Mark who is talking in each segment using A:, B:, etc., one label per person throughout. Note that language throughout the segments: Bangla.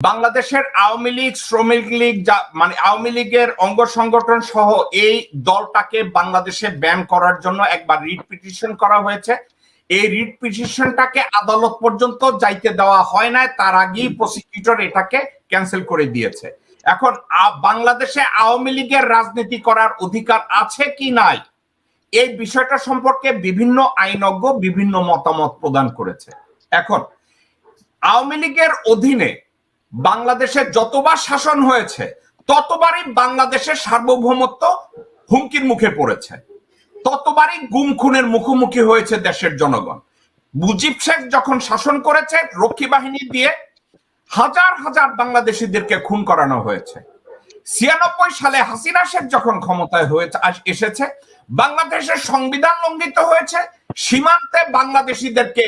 A: বাংলাদেশের আওয়ামী লীগ, শ্রমিক লীগ মানে আওয়ামী লীগের অঙ্গ সংগঠন সহ এই দলটাকে বাংলাদেশে ব্যান করার জন্য একবার রিট পিটিশন করা হয়েছে। এই রিট পিটিশনটাকে আদালত পর্যন্ত যাইতে দেওয়া হয় না তার আগেই প্রসিকিউটর এটাকে ক্যান্সেল করে দিয়েছে। এখন বাংলাদেশে আওয়ামী লীগের রাজনীতি করার অধিকার আছে কি নাই? এই বিষয়টা সম্পর্কে বিভিন্ন আইনজ্ঞ বিভিন্ন মতামত প্রদান করেছে। এখন, আওয়ামী লীগের অধীনে বাংলাদেশে যতবার শাসন হয়েছে, ততবারই বাংলাদেশের সার্বভৌমত্ব হুমকির মুখে পড়েছে। ততবারই গুম খুনের মুখোমুখি হয়েছে দেশের জনগণ। মুজিব শেখ যখন শাসন করেছে, রক্ষী বাহিনী দিয়ে হাজার হাজার বাংলাদেশিদেরকে খুন করানো হয়েছে। ছিয়ানব্বই সালে হাসিনা শেখ যখন ক্ষমতায় হয়েছে এসেছে বাংলাদেশের সংবিধান লঙ্ঘিত হয়েছে, সীমান্তে বাংলাদেশিদেরকে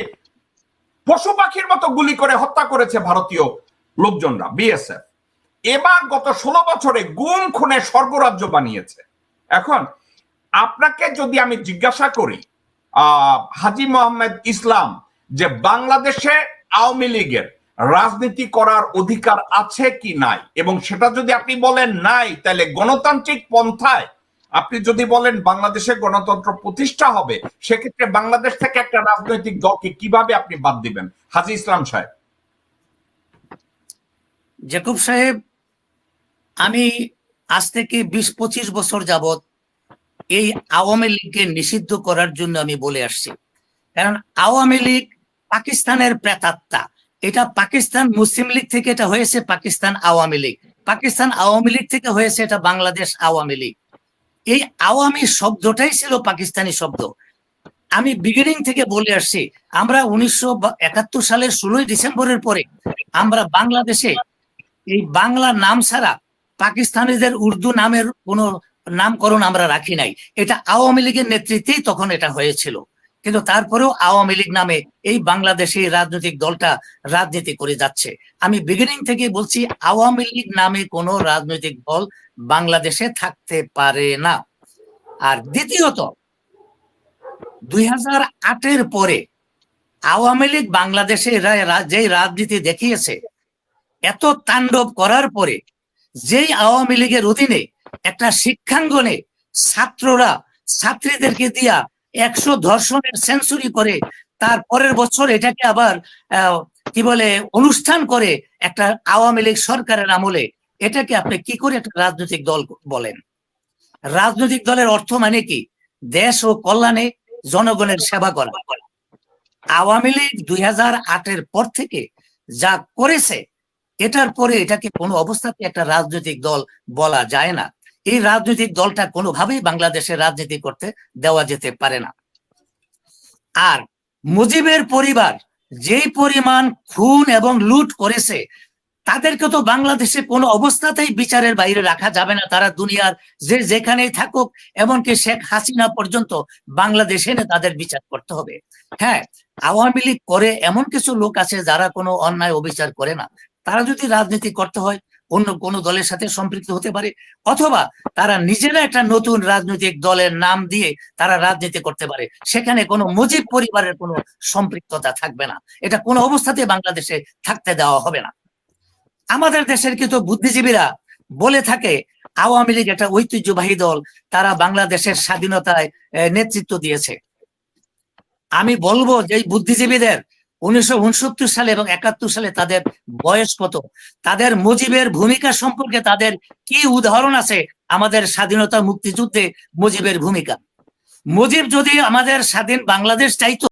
A: পশু পাখির মতো গুলি করে হত্যা করেছে ভারতীয় লোকজনরা বিএসএফ এবার গত ষোলো বছরে গুম, খুনে স্বর্গরাজ্য বানিয়েছে। এখন আপনাকে যদি আমি জিজ্ঞাসা করি হাজি মোহাম্মদ ইসলাম, যে বাংলাদেশে আওয়ামী লীগের রাজনীতি করার অধিকার আছে কি নাই? এবং সেটা যদি আপনি বলেন নাই, তাহলে গণতান্ত্রিক পন্থায় আপনি যদি বলেন বাংলাদেশে গণতন্ত্র প্রতিষ্ঠা হবে, সেক্ষেত্রে বাংলাদেশ থেকে একটা রাজনৈতিক দলকে কীভাবে আপনি বাদ দিবেন? হাজি ইসলাম সাহেব।
B: জেকুব সাহেব, আমি আজ থেকে বিশ পঁচিশ বছর যাবত এই আওয়ামী লীগকে নিষিদ্ধ করার জন্য আমি বলে আসছি। কারণ আওয়ামী লীগ পাকিস্তানের প্রেতাত্মা। এটা পাকিস্তান মুসলিম লীগ থেকে এটা হয়েছে পাকিস্তান আওয়ামী লীগ। পাকিস্তান আওয়ামী লীগ থেকে হয়েছে এটা বাংলাদেশ আওয়ামী লীগ। এই আওয়ামী শব্দটাই ছিল পাকিস্তানি শব্দ। আমি বিগিনিং থেকে বলে আসছি, আমরা উনিশশো একাত্তর সালের ষোলোই ডিসেম্বরের পরে আমরা বাংলাদেশে এই বাংলা নাম ছাড়া পাকিস্তানিদের উর্দু নামের কোনো নামকরণ আমরা রাখি নাই। এটা আওয়ামী লীগের নেতৃত্বেই তখন এটা হয়েছিল। কিন্তু তারপরেও আওয়ামী লীগ নামে এই বাংলাদেশে রাজনৈতিক দলটা রাজনীতি করে যাচ্ছে। আমি বিগিনিং থেকে বলছি, আওয়ামী লীগ নামে কোনো রাজনৈতিক দল বাংলাদেশে থাকতে পারে না। আর দ্বিতীয়ত, দুই হাজার পরে আওয়ামী লীগ বাংলাদেশে যেই রাজনীতি দেখিয়েছে এত তাণ্ডব করার পরে যেই আওয়ামী লীগের অধীনে একটা শিক্ষাঙ্গনে ছাত্ররা ছাত্রীদেরকে দিয়া একশো ধর্ষণের সেঞ্চুরি করে, তার পরের বছর এটাকে আবার কি বলে, অনুষ্ঠান করে একটা আওয়ামী লীগ সরকারের আমলে, এটাকে আপনি কি করে একটা রাজনৈতিক দল বলেন? রাজনৈতিক দলের অর্থ মানে কি? দেশ ও কল্যাণে জনগণের সেবা করা। আওয়ামী লীগ দুই হাজার আটের পর থেকে যা করেছে এটার পরে এটাকে কোনো অবস্থাতে একটা রাজনৈতিক দল বলা যায় না। এই রাজনৈতিক দলটা কোনোভাবেই বাংলাদেশে রাজনীতি করতে দেওয়া যেতে পারে না। আর মুজিবের পরিবার যেই পরিমাণ খুন এবং লুট করেছে, তাদেরকে তো বাংলাদেশে কোনো অবস্থাতেই বিচারের বাইরে রাখা যাবে না। তারা দুনিয়ার যে যেখানেই থাকুক, এমনকি শেখ হাসিনা পর্যন্ত বাংলাদেশে তাদের বিচার করতে হবে। হ্যাঁ আওয়ামী লীগ করে এমন কিছু লোক আছে যারা কোনো অন্যায় অবিচার করে না। তারা যদি রাজনীতি করতে হয়, অন্য কোন দলের সাথে সম্পৃক্ত হতে পারে, অথবা তারা নিজেরা একটা নতুন রাজনৈতিক দলের নাম দিয়ে তারা রাজনীতি করতে পারে, সেখানে কোনো মুজিব পরিবারের কোনো সম্পৃক্ততা থাকবে না। এটা কোনো অবস্থাতে বাংলাদেশে থাকতে দেওয়া হবে না। আমাদের দেশের কিন্তু বুদ্ধিজীবীরা বলে থাকে, আওয়ামী লীগ একটা ঐতিহ্যবাহী দল, তারা বাংলাদেশের স্বাধীনতায় নেতৃত্ব দিয়েছে। আমি বলব যে বুদ্ধিজীবীদের উনিশশো উনসত্তর সালে এবং একাত্তর সালে তাদের বয়স কত? তাদের মুজিবের ভূমিকা সম্পর্কে তাদের কি উদাহরণ আছে? আমাদের স্বাধীনতা মুক্তিযুদ্ধে মুজিবের ভূমিকা। মুজিব যদি আমাদের স্বাধীন বাংলাদেশ চাইতো